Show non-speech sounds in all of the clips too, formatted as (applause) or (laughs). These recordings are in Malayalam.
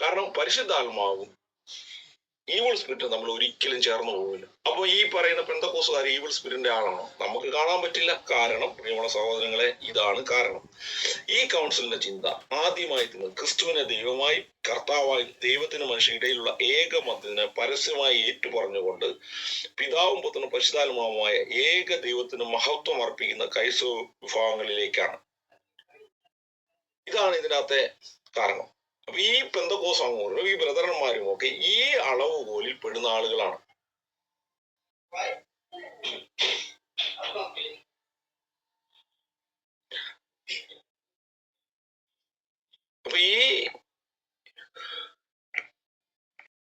കാരണം പരിശുദ്ധാത്മാവും ഈവിൾ സ്പിരിറ്റ് നമ്മൾ ഒരിക്കലും ചേർന്ന് പോകില്ല അപ്പൊ ഈ പറയുന്ന പെന്തക്കോസുകാർ ഈവിൾ സ്പിരിറ്റിന്റെ ആളാണോ? നമുക്ക് കാണാൻ പറ്റില്ല. കാരണം പ്രിയമുള്ള സഹോദരങ്ങളെ ഇതാണ് കാരണം. ഈ കൗൺസിലിന്റെ ചിന്ത ആദ്യമായി തന്നെ ക്രിസ്തുവിനെ ദൈവമായി കർത്താവായി ദൈവത്തിന് മനുഷ്യടയിലുള്ള ഏക മതത്തിനെ പരസ്യമായി ഏറ്റുപറഞ്ഞുകൊണ്ട് പിതാവും പുത്രനും പരിശുദ്ധാത്മാവുമായ ഏക ദൈവത്തിന് മഹത്വം അർപ്പിക്കുന്ന ക്രൈസ്തവ വിഭാഗങ്ങളിലേക്കാണ്. ഇതാണ് ഇതിനകത്തെ കാരണം. അപ്പൊ ഈ പെന്തക്കോസ് അങ്ങോട്ടും ഈ ബ്രദറന്മാരും ഒക്കെ ഈ അളവുകോലിൽ പെടുന്ന ആളുകളാണ് അപ്പൊ ഈ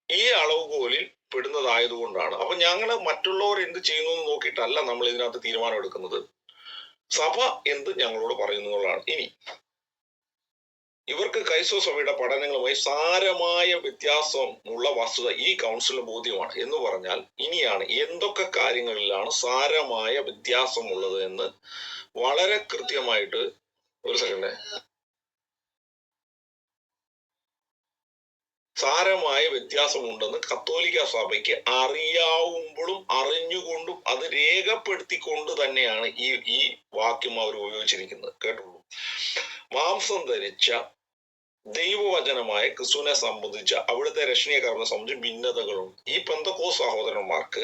ഈ അളവുകോലിൽ പെടുന്നതായതുകൊണ്ടാണ്. അപ്പൊ ഞങ്ങൾ മറ്റുള്ളവർ എന്ത് ചെയ്യുന്നു എന്ന് നോക്കിയിട്ടല്ല നമ്മൾ ഇതിനകത്ത് തീരുമാനം എടുക്കുന്നത്. സഭ എന്ത് ഞങ്ങളോട് പറയുന്നു എന്നുള്ളതാണ്. ഇനി ഇവർക്ക് കൈസോ സഭയുടെ പഠനങ്ങളുമായി സാരമായ വ്യത്യാസം ഉള്ള വസ്തുത ഈ കൗൺസിലിന് ബോധ്യമാണ് എന്ന് പറഞ്ഞാൽ ഇനിയാണ് എന്തൊക്കെ കാര്യങ്ങളിലാണ് സാരമായ വ്യത്യാസമുള്ളത് എന്ന് വളരെ കൃത്യമായിട്ട് ഒരു സെക്കൻഡ് സാരമായ വ്യത്യാസമുണ്ടെന്ന് കത്തോലിക്ക സഭയ്ക്ക് അറിയാവുമ്പോഴും അറിഞ്ഞുകൊണ്ടും അത് രേഖപ്പെടുത്തിക്കൊണ്ട് തന്നെയാണ് ഈ ഈ വാക്യം അവർ ഉപയോഗിച്ചിരിക്കുന്നത്. കേട്ടുള്ളൂ മാംസം ധരിച്ച ദൈവവചനമായ ക്രിസ്തുവിനെ സംബന്ധിച്ച അവിടുത്തെ രക്ഷണീയ കർമ്മത്തെ സംബന്ധിച്ച് ഭിന്നതകളുണ്ട് ഈ പെന്തക്കോ സഹോദരന്മാർക്ക്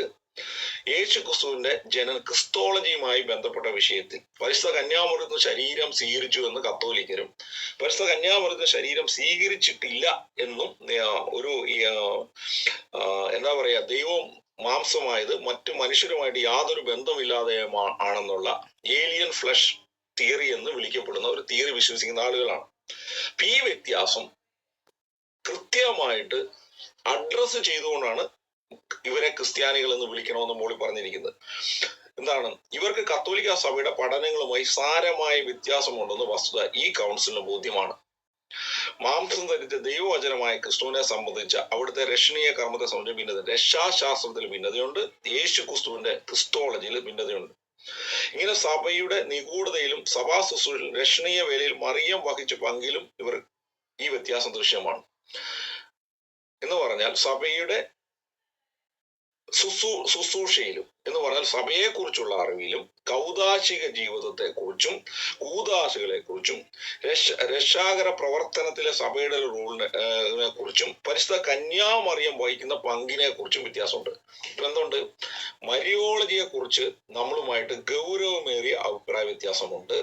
യേശു ക്രിസ്തുവിന്റെ ജന ക്രിസ്തോളജിയുമായി ബന്ധപ്പെട്ട വിഷയത്തിൽ പരിശുദ്ധ കന്യാമൃത ശരീരം സ്വീകരിച്ചു എന്ന് കത്തോലിക്കരും പരിശുദ്ധ കന്യാമൃത ശരീരം സ്വീകരിച്ചിട്ടില്ല എന്നും ഒരു എന്താ പറയാ ദൈവം മാംസമായത് മറ്റു മനുഷ്യരുമായിട്ട് യാതൊരു ബന്ധമില്ലാതെ ആണെന്നുള്ള ഏലിയൻ ഫ്ലഷ് തിയറി എന്ന് വിളിക്കപ്പെടുന്ന ഒരു തിയറി വിശ്വസിക്കുന്ന ആളുകളാണ്. അപ്പൊ ഈ വ്യത്യാസം കൃത്യമായിട്ട് അഡ്രസ്സ് ചെയ്തുകൊണ്ടാണ് ഇവരെ ക്രിസ്ത്യാനികൾ എന്ന് വിളിക്കണമെന്ന് മോളി പറഞ്ഞിരിക്കുന്നത്. എന്താണ്? ഇവർക്ക് കത്തോലിക്ക സഭയുടെ പഠനങ്ങളുമായി സാരമായ വ്യത്യാസമുണ്ടെന്ന് വസ്തുത ഈ കൗൺസിലിന് ബോധ്യമാണ്. മാംസം ധരിച്ച ദൈവവചനമായ ക്രിസ്തുവിനെ സംബന്ധിച്ച അവിടുത്തെ രക്ഷണീയ കർമ്മത്തെ സംബന്ധിച്ച് ഭിന്നത രക്ഷാശാസ്ത്രത്തിൽ ഭിന്നതയുണ്ട്. യേശു ക്രിസ്തുവിന്റെ ക്രിസ്തോളജിയിൽ ഭിന്നതയുണ്ട്. ഇങ്ങനെ സഭയുടെ നിഗൂഢതയിലും സഭാ ശുശ്രൂഷയിലും രക്ഷണീയ വേലയിൽ മറിയം വഹിച്ച പങ്കിലും ഇവർ ഈ വ്യത്യാസം ദൃശ്യമാണ്. എന്ന് പറഞ്ഞാൽ സഭയുടെ ശുശ്രൂ ശുശ്രൂഷയിലും എന്ന് പറഞ്ഞാൽ സഭയെക്കുറിച്ചുള്ള അറിവിലും കൗതാശിക ജീവിതത്തെ കുറിച്ചും കൂതാശികളെ കുറിച്ചും രക്ഷ രക്ഷാകര പ്രവർത്തനത്തിലെ സഭയുടെ റൂളിനെ കുറിച്ചും പരിശുദ്ധ കന്യാമറിയം വഹിക്കുന്ന പങ്കിനെ കുറിച്ചും വ്യത്യാസമുണ്ട്. ഇപ്പൊ എന്തുണ്ട് മരിയോളജിയെ കുറിച്ച് നമ്മളുമായിട്ട് ഗൗരവമേറിയ അഭിപ്രായ വ്യത്യാസമുണ്ട്.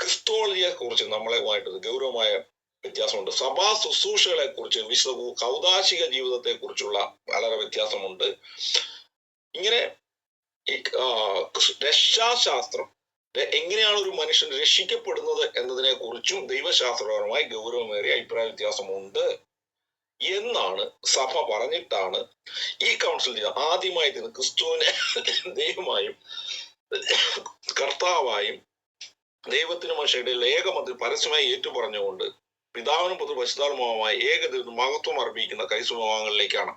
ക്രിസ്തോളജിയെ കുറിച്ച് നമ്മളുമായിട്ട് ഗൗരവമായ വ്യത്യാസമുണ്ട്. സഭാ ശുശ്രൂഷകളെ കുറിച്ച് വിശുദ്ധ കൗതാശിക ജീവിതത്തെ കുറിച്ചുള്ള വളരെ വ്യത്യാസമുണ്ട്. ഇങ്ങനെ രക്ഷാശാസ്ത്രം എങ്ങനെയാണ് ഒരു മനുഷ്യൻ രക്ഷിക്കപ്പെടുന്നത് എന്നതിനെ കുറിച്ചും ദൈവശാസ്ത്രപരമായി ഗൗരവമേറിയ അഭിപ്രായ വ്യത്യാസമുണ്ട് എന്നാണ് സഭ പറഞ്ഞിട്ടാണ് ഈ കൗൺസിൽ ചെയ്തത്. ആദ്യമായി തന്നെ ക്രിസ്തുവിനെ (laughs) ദൈവമായും കർത്താവായും ദൈവത്തിന് മനുഷ്യരുടെ ഏകമന്ത്രി പരസ്യമായി ഏറ്റുപറഞ്ഞുകൊണ്ട് പിതാവിനും പുത്ര പരിശുദ്ധാത്മാവുമായ ഏകദൈവം മഹത്വം അർപ്പിക്കുന്ന കൈസുഭവങ്ങളിലേക്കാണ്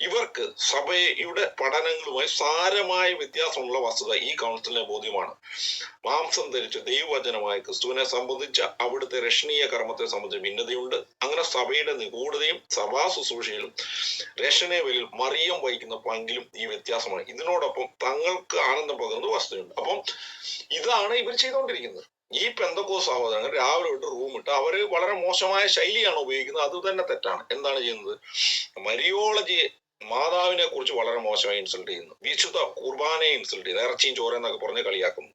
ഇവർക്ക് സഭയുടെ പഠനങ്ങളുമായി സാരമായ വ്യത്യാസമുള്ള വസ്തുത ഈ കൗൺസിലിനെ ബോധ്യമാണ്. മാംസം ധരിച്ച ദൈവവചനമായ ക്രിസ്തുവിനെ സംബന്ധിച്ച അവിടുത്തെ രക്ഷണീയ കർമ്മത്തെ സംബന്ധിച്ച് ഭിന്നതയുണ്ട്. അങ്ങനെ സഭയുടെ നിഗൂഢതയും സഭാ ശുശ്രൂഷയിലും രക്ഷണീയവരിൽ മറിയം വഹിക്കുന്ന പങ്കിലും ഈ വ്യത്യാസമാണ്. ഇതിനോടൊപ്പം തങ്ങൾക്ക് ആനന്ദം പകരുന്ന വസ്തുതയുണ്ട്. അപ്പം ഇതാണ് ഇവർ ചെയ്തുകൊണ്ടിരിക്കുന്നത്. ഈ പെന്തക്കോ സഹോദരങ്ങൾ രാവിലെ വിട്ട് റൂം ഇട്ട് അവർ വളരെ മോശമായ ശൈലിയാണ് ഉപയോഗിക്കുന്നത്. അത് തന്നെ തെറ്റാണ്. എന്താണ് ചെയ്യുന്നത്? മരിയോളജിയെ മാതാവിനെ കുറിച്ച് വളരെ മോശമായി ഇൻസൾട്ട് ചെയ്യുന്നു. വിശുദ്ധ കുർബാനയെ ഇൻസൾട്ട് ചെയ്യുന്നു. ഇറച്ചിയും ചോരെന്നൊക്കെ പറഞ്ഞ് കളിയാക്കുന്നു.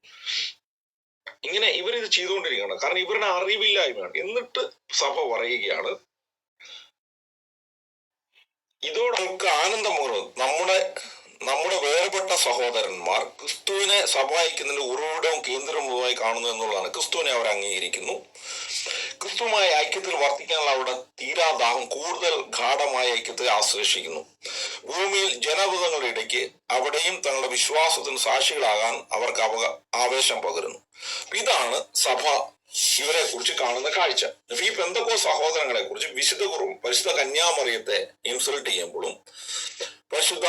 ഇങ്ങനെ ഇവരിത് ചെയ്തുകൊണ്ടിരിക്കുകയാണ്. കാരണം ഇവരുടെ അറിവില്ലായ്മയാണ്. എന്നിട്ട് സഭ പറയുകയാണ് ഇതോടെ നമുക്ക് നമ്മുടെ നമ്മുടെ വേർപെട്ട സഹോദരന്മാർ ക്രിസ്തുവിനെ സഭായിക്കുന്നതിന്റെ ഉറവിടവും കേന്ദ്രവുമായി കാണുന്നു എന്നുള്ളതാണ്. ക്രിസ്തുവിനെ അവർ അംഗീകരിക്കുന്നു. ക്രിസ്തുവുമായ ഐക്യത്തിൽ വർത്തിക്കാനുള്ള അവരുടെ തീരാദാഹം കൂടുതൽ ഗാഠമായ ഐക്യത്തെ ആശ്ലേഷിക്കുന്നു. ഭൂമിയിൽ ജനപദങ്ങളുടെ ഇടയ്ക്ക് അവിടെയും തങ്ങളുടെ വിശ്വാസത്തിന് സാക്ഷികളാകാൻ അവർക്ക് അവ ആവേശം പകരുന്നു. ഇതാണ് സഭ ഇവരെ കുറിച്ച് കാണുന്ന കാഴ്ച. ഈ പെന്തക്കോ സഹോദരങ്ങളെ കുറിച്ച് വിശുദ്ധ കുറും പരിശുദ്ധ കന്യാമറിയത്തെ ഇൻസൾട്ട് ചെയ്യുമ്പോഴും പരിശുദ്ധ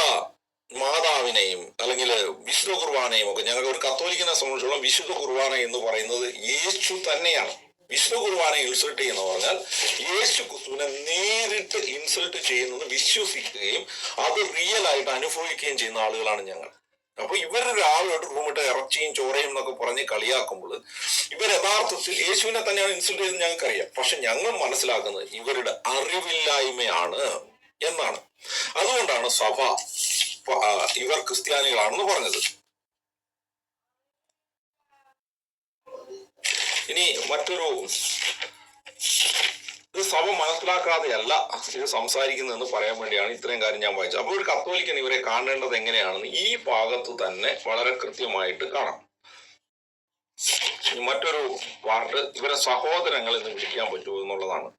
മാതാവിനെയും അല്ലെങ്കിൽ വിശുദ്ധ കുർബാനയും ഒക്കെ ഞങ്ങൾക്ക് ഒരു കത്തോലിക്കനെ സംബന്ധിച്ചോളം വിശുദ്ധ കുർബാന എന്ന് പറയുന്നത് യേശു തന്നെയാണ്. വിശുദ്ധ കുർബാന ഇൻസൾട്ട് ചെയ്യുന്ന പറഞ്ഞാൽ യേശു ക്രിസ്തുവിനെ നേരിട്ട് ഇൻസൾട്ട് ചെയ്യുന്നത് വിശ്വസിക്കുകയും അത് റിയൽ ആയിട്ട് അനുഭവിക്കുകയും ചെയ്യുന്ന ആളുകളാണ് ഞങ്ങൾ. അപ്പൊ ഇവർ രാവിലോട്ട് റൂമിട്ട് ഇറച്ചിയും ചോറയും എന്നൊക്കെ പറഞ്ഞ് കളിയാക്കുമ്പോൾ ഇവർ യഥാർത്ഥത്തിൽ യേശുവിനെ തന്നെയാണ് ഇൻസൾട്ട് ചെയ്തത് ഞങ്ങൾക്കറിയാം. പക്ഷെ ഞങ്ങൾ മനസ്സിലാക്കുന്നത് ഇവരുടെ അറിവില്ലായ്മയാണ് എന്നാണ്. അതുകൊണ്ടാണ് സഭ ഇവർ ക്രിസ്ത്യാനികളാണെന്ന് പറഞ്ഞത്. ഇനി മറ്റൊരു ഇത് സഭ മനസ്സിലാക്കാതെയല്ല ഇത് സംസാരിക്കുന്നതെന്ന് പറയാൻ വേണ്ടിയാണ് ഇത്രയും കാര്യം ഞാൻ വായിച്ചത്. അപ്പോൾ ഒരു കത്തോലിക്കൻ ഇവരെ കാണേണ്ടത് എങ്ങനെയാണെന്ന് ഈ ഭാഗത്ത് തന്നെ വളരെ കൃത്യമായിട്ട് കാണാം. മറ്റൊരു പാർട്ട് ഇവരെ സഹോദരങ്ങൾ എന്ന് വിളിക്കാൻ പറ്റുമോ എന്നുള്ളതാണ്.